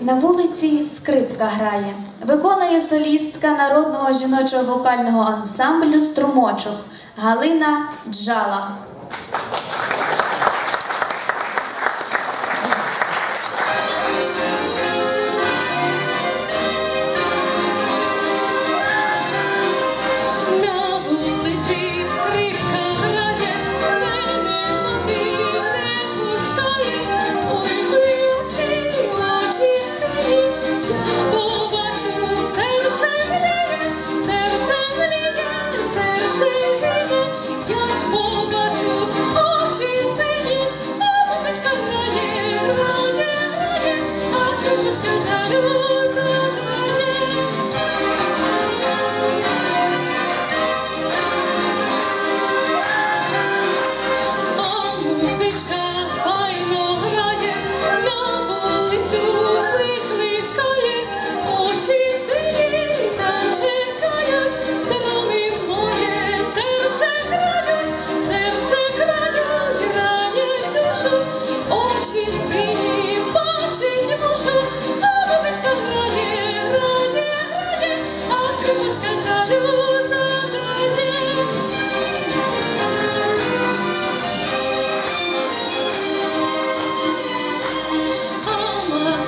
На вулиці скрипка грає, виконує солістка народного жіночого вокального ансамблю Струмочок Галина Джала.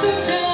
to tell